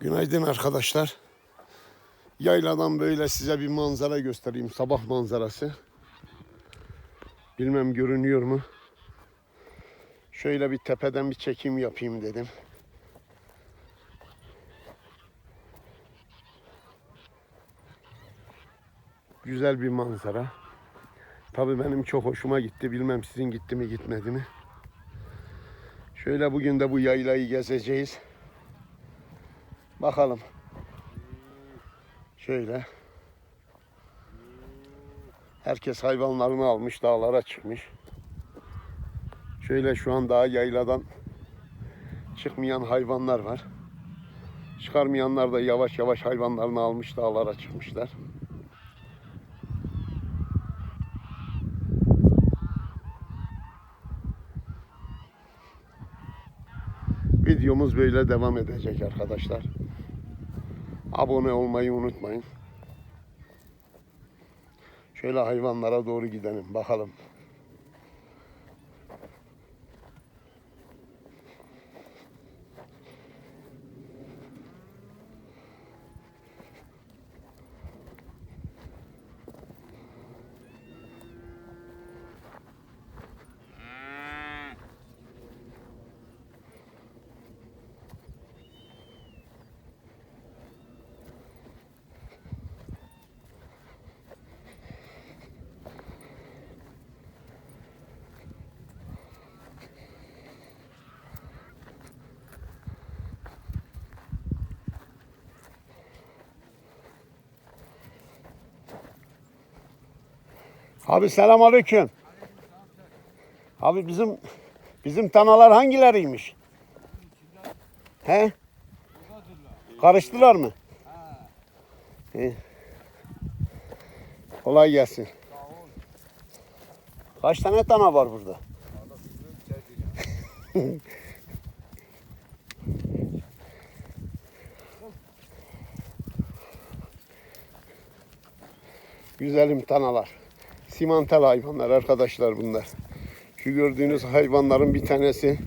Günaydın arkadaşlar. Yayladan böyle size bir manzara göstereyim. Sabah manzarası. Bilmem görünüyor mu? Şöyle bir tepeden bir çekim yapayım dedim. Güzel bir manzara. Tabii benim çok hoşuma gitti. Bilmem sizin gitti mi gitmedi mi? Şöyle bugün de bu yaylayı gezeceğiz. Bakalım. Şöyle. Herkes hayvanlarını almış, dağlara çıkmış. Şöyle şu an daha yayladan çıkmayan hayvanlar var. Çıkarmayanlar da yavaş yavaş hayvanlarını almış, dağlara çıkmışlar. Videomuz böyle devam edecek arkadaşlar. Abone olmayı unutmayın. Şöyle hayvanlara doğru gidelim bakalım. Abi selam aleyküm. Abi bizim bizim tanalar hangileriymiş? He? Karıştılar mı? He. Kolay gelsin. Kaç tane tane var burada? Güzelim tanalar. Simantal hayvanlar arkadaşlar bunlar. Şu gördüğünüz hayvanların bir tanesi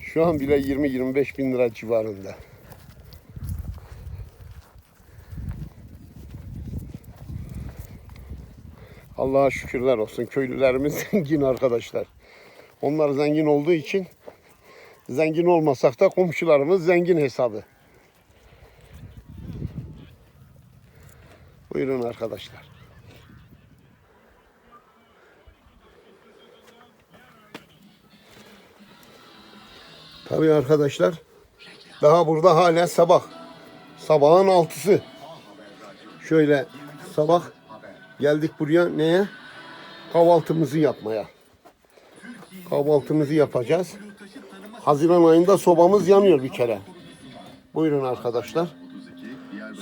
şu an bile 20-25 bin lira civarında. Allah'a şükürler olsun. Köylülerimiz zengin arkadaşlar. Onlar zengin olduğu için zengin olmasak da komşularımız zengin hesabı. Buyurun arkadaşlar. Tabii arkadaşlar. Daha burada hala sabah. Sabahın altısı. Şöyle sabah geldik buraya neye? Kahvaltımızı yapmaya. Kahvaltımızı yapacağız. Haziran ayında sobamız yanıyor bir kere. Buyurun arkadaşlar.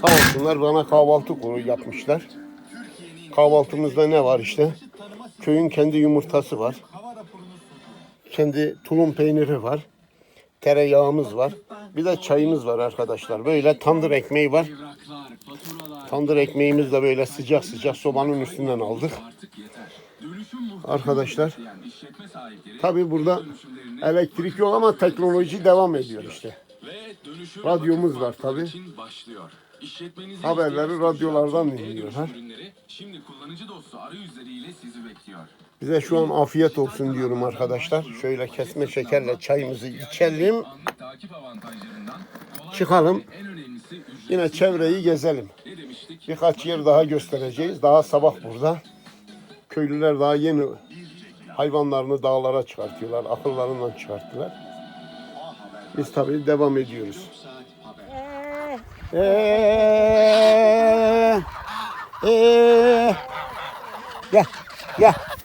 Sağ olsunlar bana kahvaltı kuru yapmışlar. Kahvaltımızda ne var işte? Köyün kendi yumurtası var. Kendi tulum peyniri var. Tereyağımız var. Bir de çayımız var arkadaşlar. Böyle tandır ekmeği var. Tandır ekmeğimiz de böyle sıcak sıcak sobanın üstünden aldık. Arkadaşlar. Tabi burada elektrik yok ama teknoloji devam ediyor işte. Radyomuz var tabi. Haberleri radyolardan dinliyorlar. Şimdi kullanıcı dostu arayüzleriyle sizi bekliyor. Bize şu an afiyet olsun diyorum arkadaşlar. Şöyle kesme şekerle çayımızı içelim. Çıkalım. Yine çevreyi gezelim. Birkaç yer daha göstereceğiz. Daha sabah burada. Köylüler daha yeni hayvanlarını dağlara çıkartıyorlar. Akıllarından çıkarttılar. Biz tabii devam ediyoruz. Eee, eee. Gel, gel,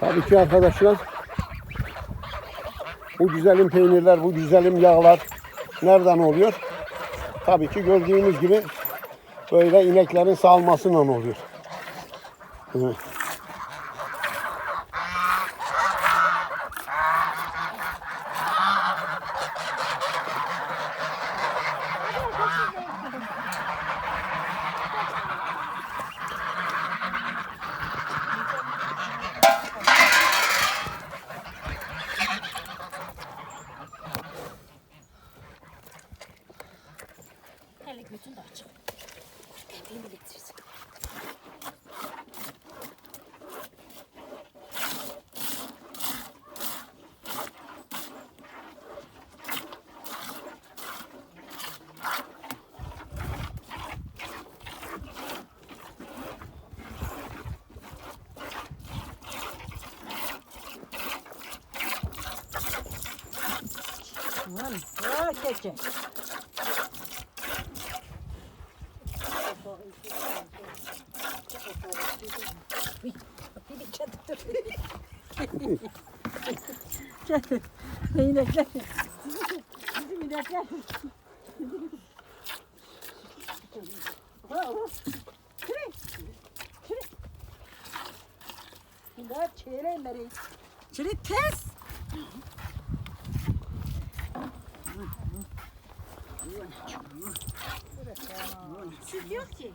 Tabii ki arkadaşlar bu güzelim peynirler, bu güzelim yağlar nereden oluyor? Tabii ki gördüğünüz gibi böyle ineklerin sağılmasından oluyor. Evet. Ha keçe. Biri çatıdır. Çatı. İnekler. Bizim inekler. Şuraya. Şuraya. Bunlar çeyreğleri. Şuraya tez. Süt yok ki.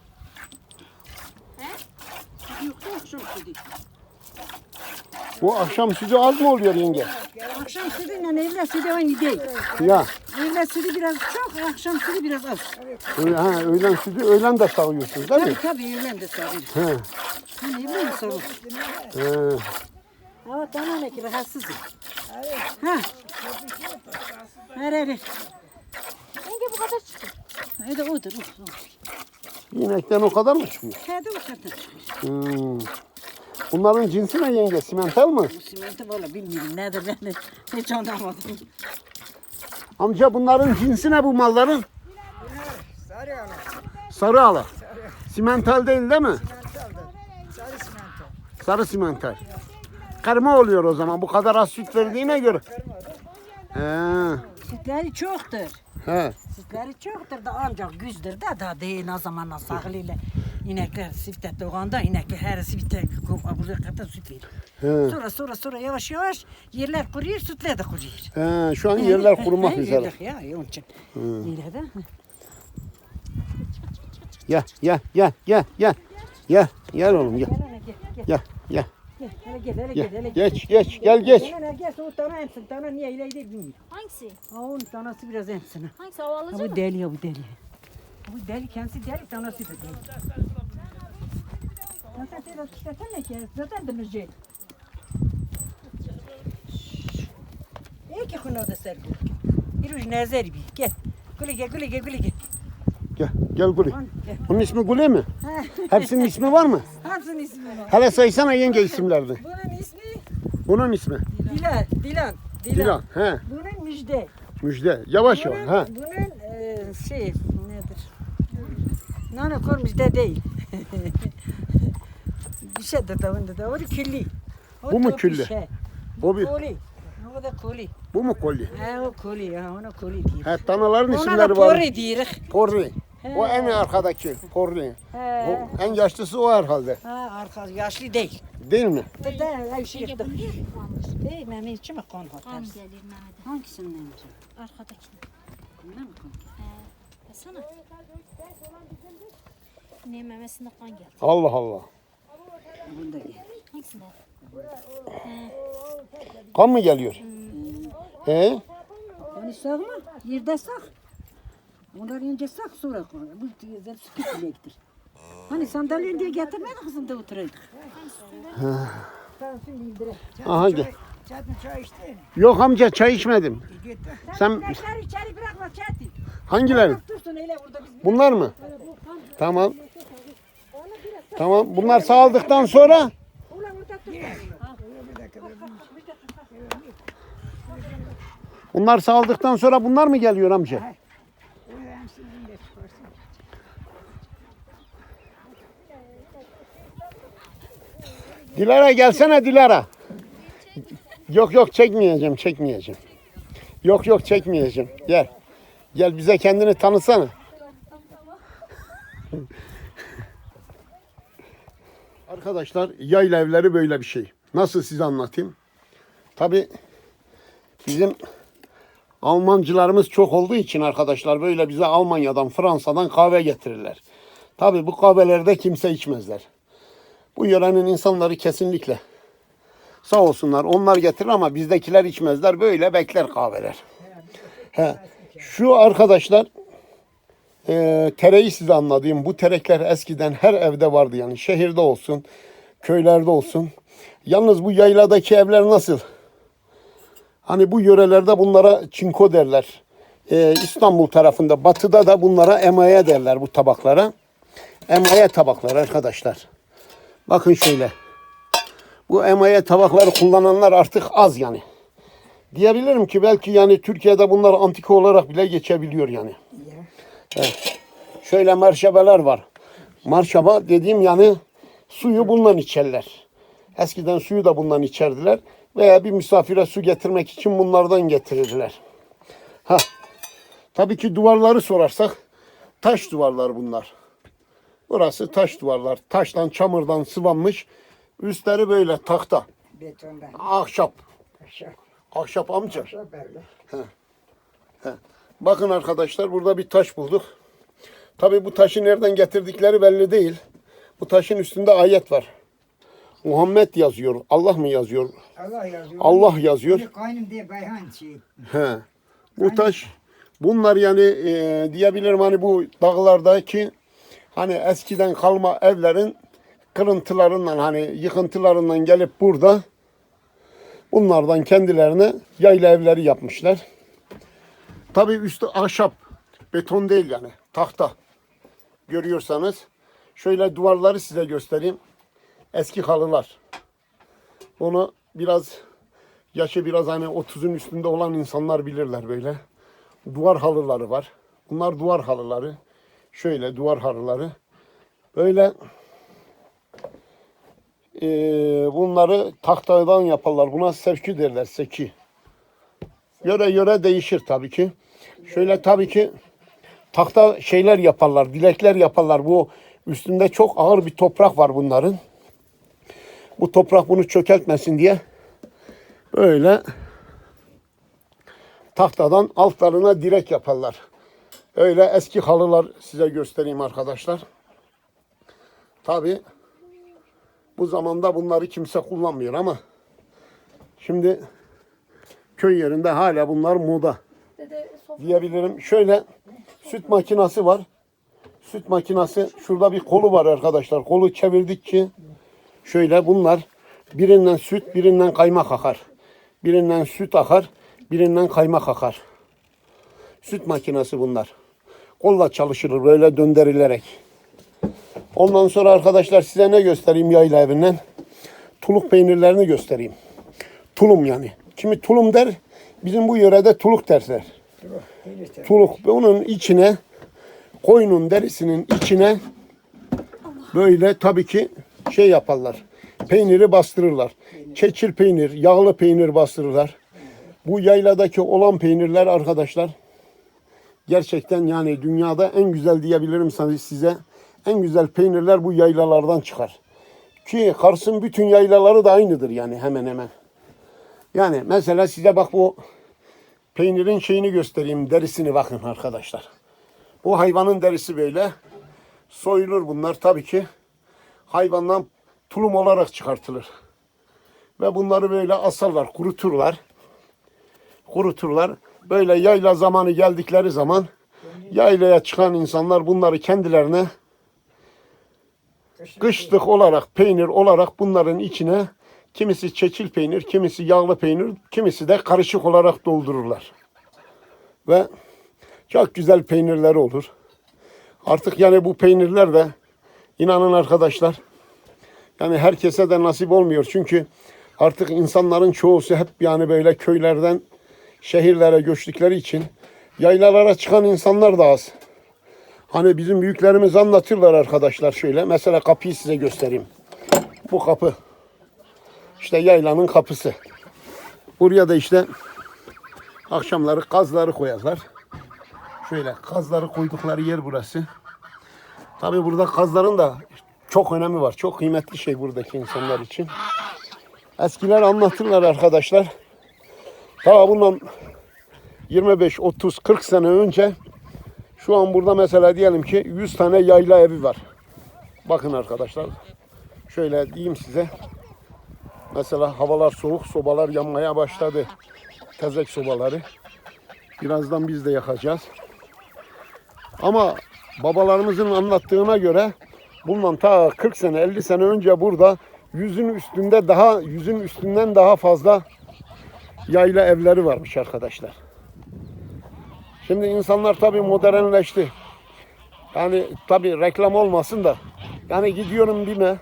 Yok sütü. Bu akşam sütü az mı oluyor yenge? Akşam sütüyle evler sütü aynı değil. Ya Evler sütü biraz çok, akşam sütü biraz az. öyle, ha, öğlen sütü öğlen de sağıyorsunuz değil mi? Tabii tabii öğlen de sarılır. He. Hani mi sarılır? He. Ama bana ne ki rahatsızım. Ha. Her her. Yenge bu kadar çıktı. Hadi otur. otur, otur. İnekten o kadar mı çıkıyor? Hadi o kadar. Hmm. Bunların cinsi ne yenge? Simental mı? Bu simenti valla bilmiyorum nedir ben de hiç anlamadım. Amca bunların cinsi ne bu malların? Sarı ala, Sarı ala. Simental değil değil mi? sarı simento. Sarı simental. Karma oluyor o zaman bu kadar az süt verdiğine göre. He. Sütleri çoktur. He. Sütleri çoktur da ancak güzdür da da değil o zaman sağlıyla. İnekler sifte doğanda inekler her sifte burada kadar süt verir. He. Sonra sonra sonra yavaş yavaş yerler kuruyor, sütler de kuruyor. He. Şu an yerler kurumak üzere. Ya onun için. Yerler de. Gel gel gel gel gel. Gel oğlum gel. Gel hele gel gel. Gel gel. Gel hele gel hele Gel. gel hele gel. Geç geç gel geç. Gel gel o tane emsin. Tane niye ile ile bilmiyorum. Hangisi? Ha onun tanesi biraz emsin. ha. Hangisi? O Ha, alıcı bu mı? deli ya bu deli. Bu deli kendisi deli tanesi de deli. Zaten biraz çıkartan ne ki? Zaten demirci. İyi ki konu da ser. Bir uç nezer bir. Gel. Güle gel güle gel güle gel. Gel gel Guli. Bunun ismi Guli mi? Hepsinin ismi var mı? Hepsinin ismi var. Hele saysana yenge isimlerini. Bunun ismi Bunun ismi. Dilan. Dilan. Dilan. He. Bunun müjde. Müjde. Yavaş Bunun, yavaş. Ha. bunun e, şey nedir? Nane kor müjde değil. bir şey de davında da. Da külli. O Bu mu da külli? Şey. Bu bir. Koli. O da koli. Bu mu kolye? He o koli. Ha, ona koli diyor. He danaların Ona da isimleri var. pori diyor. Porri. He. O en arkadaki Porri. He. O en yaşlısı o herhalde. Ha arka yaşlı değil. Değil mi? Bir de her şey Yenge yaptı. bu niye kullanmış? Değil mi? Hiç mi kon Kan hotarız? gelir Mehmet'e. Hangisinin neymiş? Arkadakine. Ne memesinde kan geldi. Allah Allah. Bunda? Kan mı geliyor? He? Onu sağma, yerde sağ. Onlar önce sağ sonra koy. Bu güzel süt bilektir. Hani sandalye diye getirmedik kızım da oturaydık. Şimdi indireyim. Aha gel. Çatın çay içtin. Yok amca çay içmedim. Sen Bekler içeri bırakma çetin. hangileri? Dursun öyle burada biz. Bunlar mı? Tamam. Tamam. Bunlar sağaldıktan sonra Ulan orada dur. Bir dakika dur. bunlar sağaldıktan sonra bunlar mı geliyor amca? Ulan sizin de çıkarsın. Dilara gelsene Dilara. Yok yok çekmeyeceğim, çekmeyeceğim. Yok yok çekmeyeceğim. Gel. Gel bize kendini tanıtsana. Arkadaşlar yayla evleri böyle bir şey. Nasıl size anlatayım? Tabi bizim Almancılarımız çok olduğu için arkadaşlar böyle bize Almanya'dan, Fransa'dan kahve getirirler. Tabi bu kahvelerde kimse içmezler. Bu yörenin insanları kesinlikle sağ olsunlar onlar getirir ama bizdekiler içmezler. Böyle bekler kahveler. He. Şu arkadaşlar e, tereyi size anladığım bu terekler eskiden her evde vardı yani şehirde olsun köylerde olsun. Yalnız bu yayladaki evler nasıl? Hani bu yörelerde bunlara çinko derler. E, İstanbul tarafında batıda da bunlara emaye derler bu tabaklara. Emaye tabaklar arkadaşlar. Bakın şöyle. Bu emaye tabakları kullananlar artık az yani. Diyebilirim ki belki yani Türkiye'de bunlar antika olarak bile geçebiliyor yani. Şöyle marşabeler var. Marşaba dediğim yani suyu bundan içerler. Eskiden suyu da bundan içerdiler. Veya bir misafire su getirmek için bunlardan getirirler. Ha. Tabii ki duvarları sorarsak taş duvarlar bunlar. Burası taş duvarlar. Taştan, çamurdan sıvanmış. Üstleri böyle tahta. Betondan. Ahşap. Aşağı. Ahşap amca. Aşağı böyle. Bakın arkadaşlar burada bir taş bulduk. Tabi bu taşı nereden getirdikleri belli değil. Bu taşın üstünde ayet var. Muhammed yazıyor. Allah mı yazıyor? Allah yazıyor. Allah yazıyor. Onu Kaynım diye Bayhan şey. He. Bu taş bunlar yani e, diyebilirim hani bu dağlardaki hani eskiden kalma evlerin kırıntılarından hani yıkıntılarından gelip burada bunlardan kendilerine yayla evleri yapmışlar. Tabii üstü ahşap, beton değil yani, tahta. Görüyorsanız şöyle duvarları size göstereyim. Eski halılar. Onu biraz yaşı biraz hani 30'un üstünde olan insanlar bilirler böyle. Duvar halıları var. Bunlar duvar halıları. Şöyle duvar halıları. Böyle eee, bunları tahtadan yaparlar. Buna sevki derler, seki. Yöre yöre değişir tabii ki. Şöyle tabii ki tahta şeyler yaparlar, dilekler yaparlar. Bu üstünde çok ağır bir toprak var bunların. Bu toprak bunu çökeltmesin diye böyle tahtadan altlarına direk yaparlar. Öyle eski halılar size göstereyim arkadaşlar. Tabi bu zamanda bunları kimse kullanmıyor ama şimdi köy yerinde hala bunlar moda diyebilirim. Şöyle süt makinası var. Süt makinası şurada bir kolu var arkadaşlar. Kolu çevirdikçe şöyle bunlar birinden süt birinden kaymak akar. Birinden süt akar, birinden kaymak akar. Süt makinesi bunlar. Kolla çalışılır böyle döndürülerek. Ondan sonra arkadaşlar size ne göstereyim yayla evinden? Tuluk peynirlerini göstereyim. Tulum yani. Kimi tulum der, bizim bu yörede tuluk derler. Tuluk. Ve onun içine, koyunun derisinin içine böyle tabii ki şey yaparlar. Peyniri bastırırlar. Keçil peynir, yağlı peynir bastırırlar. Bu yayladaki olan peynirler arkadaşlar gerçekten yani dünyada en güzel diyebilirim size. En güzel peynirler bu yaylalardan çıkar. Ki Kars'ın bütün yaylaları da aynıdır yani hemen hemen. Yani mesela size bak bu peynirin şeyini göstereyim. Derisini bakın arkadaşlar. Bu hayvanın derisi böyle. Soyulur bunlar tabii ki. Hayvandan tulum olarak çıkartılır. Ve bunları böyle asarlar, kuruturlar. Kuruturlar. Böyle yayla zamanı geldikleri zaman yaylaya çıkan insanlar bunları kendilerine kışlık olarak, peynir olarak bunların içine kimisi çeçil peynir, kimisi yağlı peynir, kimisi de karışık olarak doldururlar. Ve çok güzel peynirleri olur. Artık yani bu peynirler de inanın arkadaşlar yani herkese de nasip olmuyor. Çünkü artık insanların çoğusu hep yani böyle köylerden şehirlere göçtükleri için yaylalara çıkan insanlar da az. Hani bizim büyüklerimiz anlatırlar arkadaşlar şöyle. Mesela kapıyı size göstereyim. Bu kapı. İşte yaylanın kapısı. Buraya da işte akşamları kazları koyarlar. Şöyle kazları koydukları yer burası. Tabi burada kazların da çok önemi var. Çok kıymetli şey buradaki insanlar için. Eskiler anlatırlar arkadaşlar. Ta bundan 25, 30, 40 sene önce şu an burada mesela diyelim ki 100 tane yayla evi var. Bakın arkadaşlar. Şöyle diyeyim size. Mesela havalar soğuk, sobalar yanmaya başladı. Tezek sobaları. Birazdan biz de yakacağız. Ama babalarımızın anlattığına göre bundan ta 40 sene, 50 sene önce burada yüzün üstünde daha yüzün üstünden daha fazla yayla evleri varmış arkadaşlar. Şimdi insanlar tabii modernleşti. Yani tabii reklam olmasın da yani gidiyorum BİM'e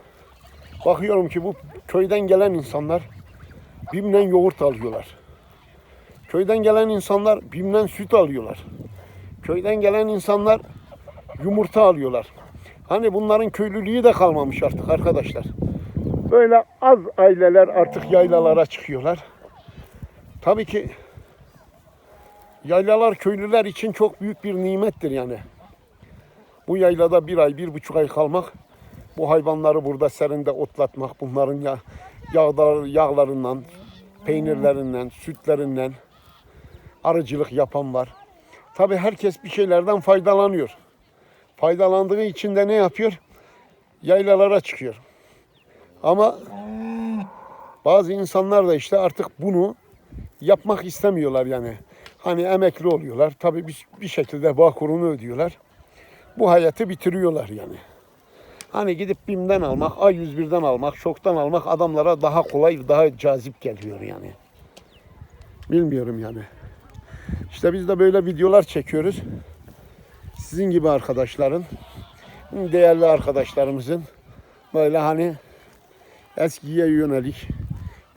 bakıyorum ki bu köyden gelen insanlar BİM'den yoğurt alıyorlar. Köyden gelen insanlar BİM'den süt alıyorlar. Köyden gelen insanlar yumurta alıyorlar. Hani bunların köylülüğü de kalmamış artık arkadaşlar. Böyle az aileler artık yaylalara çıkıyorlar. Tabii ki yaylalar köylüler için çok büyük bir nimettir yani. Bu yaylada bir ay, bir buçuk ay kalmak, bu hayvanları burada serinde otlatmak, bunların ya, yağlar, yağlarından, peynirlerinden, sütlerinden arıcılık yapan var. Tabii herkes bir şeylerden faydalanıyor. Faydalandığı için de ne yapıyor? Yaylalara çıkıyor. Ama bazı insanlar da işte artık bunu yapmak istemiyorlar yani. Hani emekli oluyorlar. Tabii bir, bir şekilde bağkurunu ödüyorlar. Bu hayatı bitiriyorlar yani. Hani gidip BİM'den almak, A101'den almak, şoktan almak adamlara daha kolay, daha cazip geliyor yani. Bilmiyorum yani. İşte biz de böyle videolar çekiyoruz. Sizin gibi arkadaşların, değerli arkadaşlarımızın böyle hani eskiye yönelik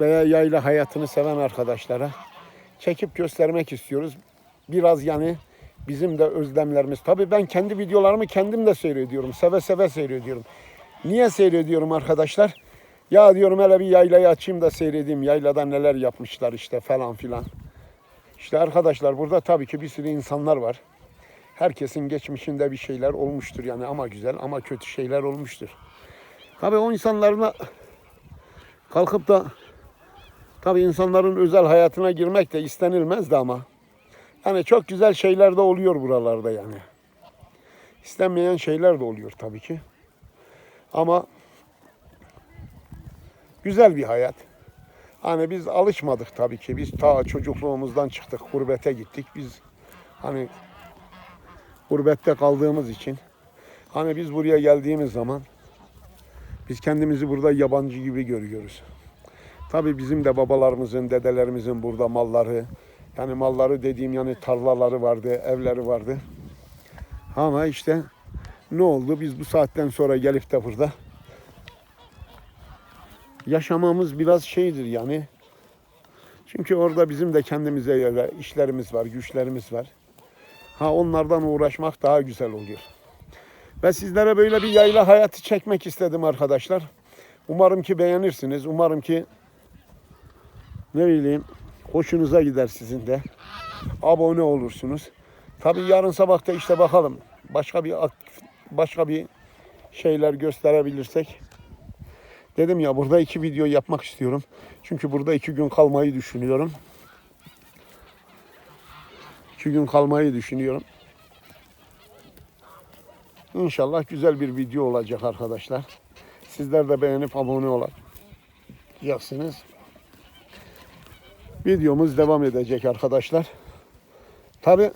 veya yayla hayatını seven arkadaşlara çekip göstermek istiyoruz. Biraz yani bizim de özlemlerimiz. Tabii ben kendi videolarımı kendim de seyrediyorum. Seve seve seyrediyorum. Niye seyrediyorum arkadaşlar? Ya diyorum hele bir yaylayı açayım da seyredeyim. Yaylada neler yapmışlar işte falan filan. İşte arkadaşlar burada tabii ki bir sürü insanlar var. Herkesin geçmişinde bir şeyler olmuştur yani ama güzel ama kötü şeyler olmuştur. Tabii o insanlarla kalkıp da tabii insanların özel hayatına girmek de istenilmezdi ama yani çok güzel şeyler de oluyor buralarda yani. İstenmeyen şeyler de oluyor tabii ki. Ama güzel bir hayat. Hani biz alışmadık tabii ki. Biz ta çocukluğumuzdan çıktık, gurbete gittik. Biz hani gurbette kaldığımız için hani biz buraya geldiğimiz zaman biz kendimizi burada yabancı gibi görüyoruz. Tabii bizim de babalarımızın, dedelerimizin burada malları, yani malları dediğim yani tarlaları vardı, evleri vardı. Ama işte ne oldu? Biz bu saatten sonra gelip de burada yaşamamız biraz şeydir yani. Çünkü orada bizim de kendimize göre işlerimiz var, güçlerimiz var. Ha onlardan uğraşmak daha güzel oluyor. Ve sizlere böyle bir yayla hayatı çekmek istedim arkadaşlar. Umarım ki beğenirsiniz. Umarım ki ne bileyim hoşunuza gider sizin de. Abone olursunuz. Tabii yarın sabah da işte bakalım başka bir başka bir şeyler gösterebilirsek. Dedim ya burada iki video yapmak istiyorum. Çünkü burada iki gün kalmayı düşünüyorum. İki gün kalmayı düşünüyorum. İnşallah güzel bir video olacak arkadaşlar. Sizler de beğenip abone olacaksınız. Videomuz devam edecek arkadaşlar. Tabi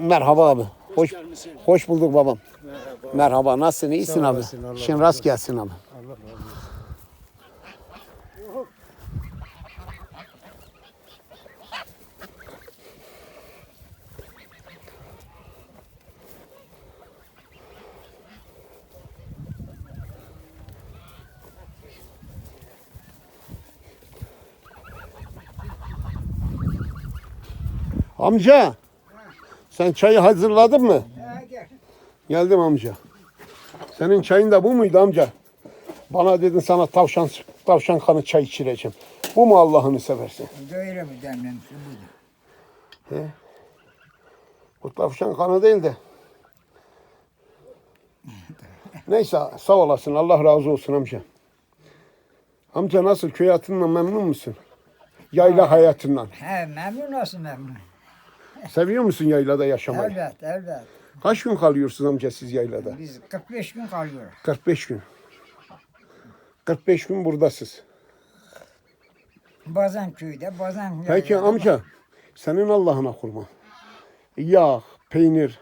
Merhaba abi. Hoş, hoş bulduk babam. Merhaba. Nasılsın? İyisin abi. İşin rast gelsin abi. Amca. Sen çayı hazırladın mı? Ha, gel. Geldim amca. Senin çayın da bu muydu amca? Bana dedin sana tavşan tavşan kanı çay içireceğim. Bu mu Allah'ını seversen? Böyle bu demlemiş budur. Bu tavşan kanı değil de. Neyse sağ olasın. Allah razı olsun amca. Amca nasıl köy hayatından memnun musun? Yayla hayatından. He memnun olsun memnun. Seviyor musun yaylada yaşamayı? Elbet elbet. Kaç gün kalıyorsunuz amca siz yaylada? Biz 45 gün kalıyoruz. 45 gün. 45 gün buradasız. Bazen köyde bazen Peki yaylada. amca senin Allah'ına kurban. Yağ, peynir,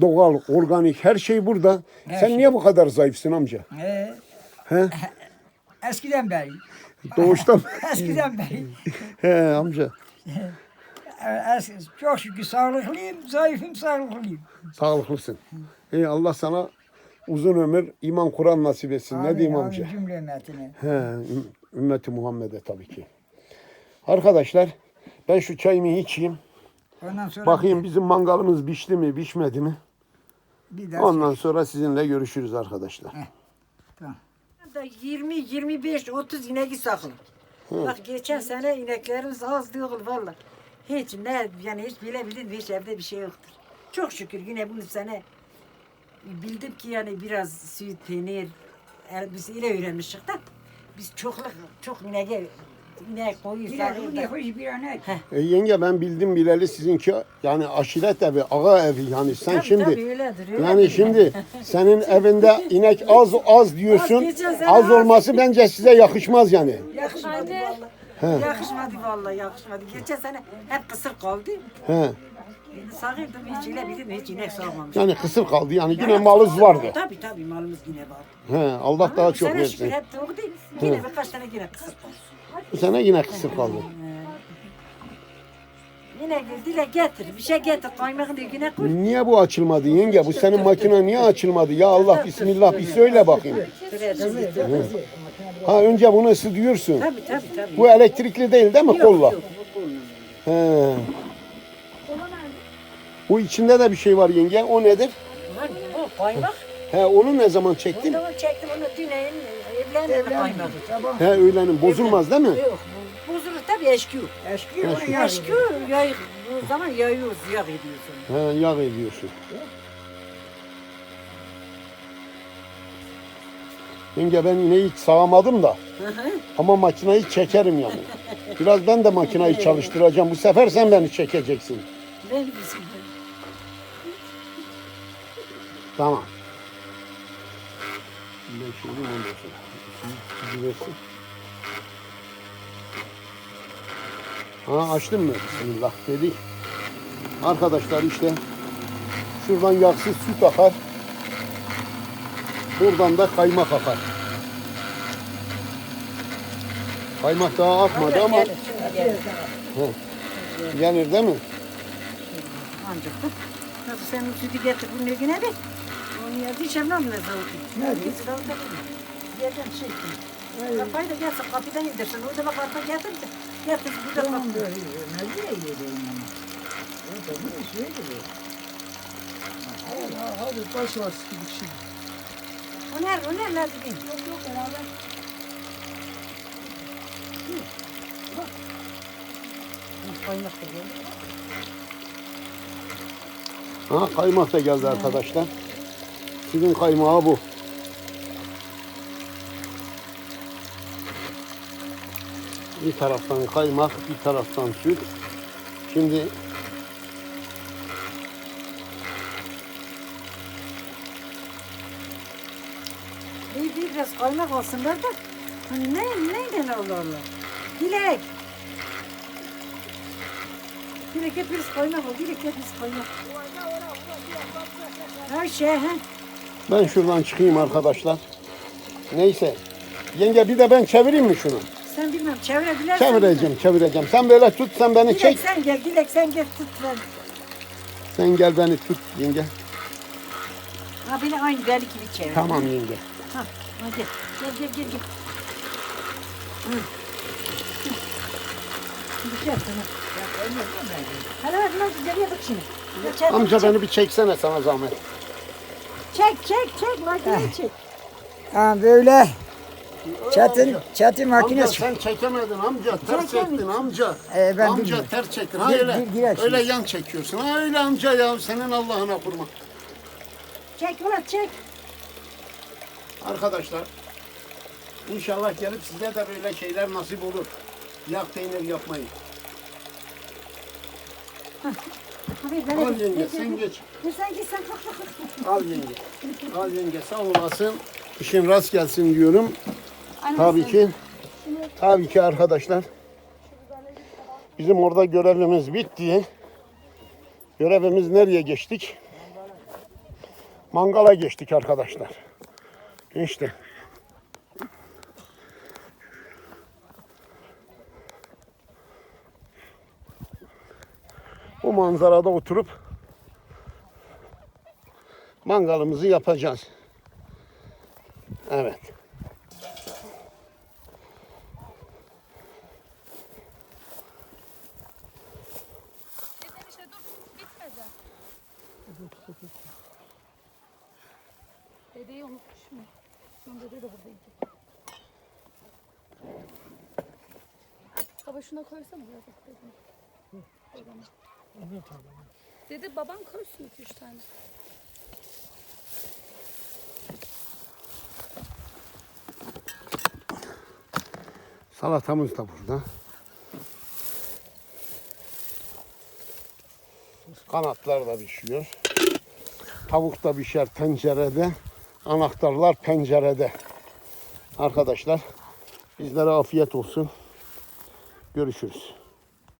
doğal, organik her şey burada. Her Sen şey. niye bu kadar zayıfsın amca? He, He? eskiden beri. Doğuştan. Eskiden beri. He amca. Es, çok şükür sağlıklıyım, zayıfım sağlıklıyım. Sağlıklısın. İyi Allah sana uzun ömür, iman Kur'an nasip etsin. ne diyeyim amin, amca? Cümle ümmetine. He, üm- ümmeti Muhammed'e tabii ki. Arkadaşlar ben şu çayımı içeyim. Ondan sonra Bakayım bizim mangalımız pişti mi, pişmedi mi? bir daha Ondan sonra sizinle görüşürüz arkadaşlar. Da 20, 25, 30 ineği saklı. Bak geçen sene ineklerimiz az değil valla. Hiç ne yani hiç bilebildim hiç evde bir şey yoktur. Çok şükür yine bu sene bildim ki yani biraz süt, peynir yani biz ile öğrenmiştik de biz çok çok ineğe inek koyu Bir daha saklı. bu hoş bir anek. E, yenge ben bildim bileli sizinki yani aşiret evi, ağa evi yani sen Tabii, şimdi tabii, öyledir, öyledir. yani şimdi senin evinde inek az az diyorsun. Az az. olması bence size yakışmaz yani. Yakışmadı vallahi. Yakışmadı vallahi yakışmadı. Geçen sene hep kısır kaldı. He. Sağırdım hiç ile bildim hiç inek sağmamış. Yani kısır kaldı yani yine malız vardı. Tabii tabii malımız yine var. He, Allah daha çok sene şükür versin. hep doğdu. Yine birkaç tane yine kısır kaldı. Bu sene yine kısır kaldı. Yine dile getir. Bir şey getir. Kaymağını da yine koy. Niye bu açılmadı yenge? Bu senin makine niye açılmadı? Ya Allah bismillah bir söyle bakayım. Ha önce bunu ısıtıyorsun. Tabii tabii tabii. Bu elektrikli değil değil mi kolla? He. Bu içinde de bir şey var yenge. O nedir? Var mı? O kaymak. He onu ne zaman çektin? Bunu çektim onu düneyin evlenme kaymağı. He öğlenin bozulmaz değil mi? Yok. Tabii eşkiyor. eski onu yaz. Eşkiyor. Yay, bu zaman yayıyoruz. Yağ ediyorsun. He yağ ediyorsun. Yenge ben yine hiç sağamadım da. Ama makinayı çekerim yani. Biraz ben de makinayı çalıştıracağım. Bu sefer sen beni çekeceksin. Ben bizim. Tamam. Ben şimdi ondan sonra. Tuzu versin. Ha açtın mı? Bismillah dedik. Arkadaşlar işte şuradan yağsız süt akar. Buradan da kaymak akar. Kaymak daha akmadı ama gelir. gelir değil mi? Ancak da. Nasıl sen sütü getir bunun evine de. Onu yazdı içemem ne zavuklu. Ne diyor? Yerden şey. Kapıyı da gelsin kapıdan indirsin. O da bak arka getir de. Getir bu da Tamam böyle. Ne diye yedin ama. O da bu şey gibi. Hadi başla sıkıntı şimdi. O nerede? O nerede? Yok yok beraber. Kaymak da geldi. Ha kaymak da geldi arkadaşlar. Sizin kaymağı bu. Bir taraftan kaymak, bir taraftan süt. Şimdi Bir, bir biraz kaymak olsunlar da. Hani ne, neyden alırlar? Dilek. Dilek hep biraz kaymak ol. Dilek hep biraz kaymak. Her şey he. ben şuradan çıkayım arkadaşlar. Neyse. Yenge bir de ben çevireyim mi şunu? Sen bilmem çevirebilirsin. Çevireceğim, çevireceğim. Sen böyle tut, sen beni Dilek çek. sen gel, Dilek sen gel tut ben. Sen gel beni tut yenge. Ha beni aynı deli gibi çevir. Tamam yenge. Ha, hadi. Gel gel gel gel. Hı. Hı. Şimdi şey yapsana. Hadi hadi hadi geriye bak şimdi. Gel, çek, Amca çek. beni bir çeksene sana zahmet. Çek çek çek makineyi çek. Ha böyle Çetin, amca. çetin Amca makinesi. sen çekemedin amca. Ters çektin amca. Ee, ben amca bilmiyorum. ters çektin. Ha öyle, bir- girer öyle yan çekiyorsun. Ha öyle amca ya. Senin Allah'ına kurma. Çek ulan çek. Arkadaşlar inşallah gelip size de böyle şeyler nasip olur. Yağ peynir yapmayı. Ben Al yenge sen geç. Sen git sen kalk kalk. kalk. Al yenge. Al yenge sağ olasın. İşin rast gelsin diyorum. Tabii ki. Tabii ki arkadaşlar. Bizim orada görevimiz bitti. Görevimiz nereye geçtik? Mangala geçtik arkadaşlar. İşte. Bu manzarada oturup mangalımızı yapacağız. Evet. Baba şuna koysana biraz dedim. Dede baban koysun iki üç tane. Salatamız da burada. Kanatlar da pişiyor. Tavuk da pişer tencerede. Anahtarlar pencerede. Arkadaşlar bizlere afiyet olsun. Görüşürüz.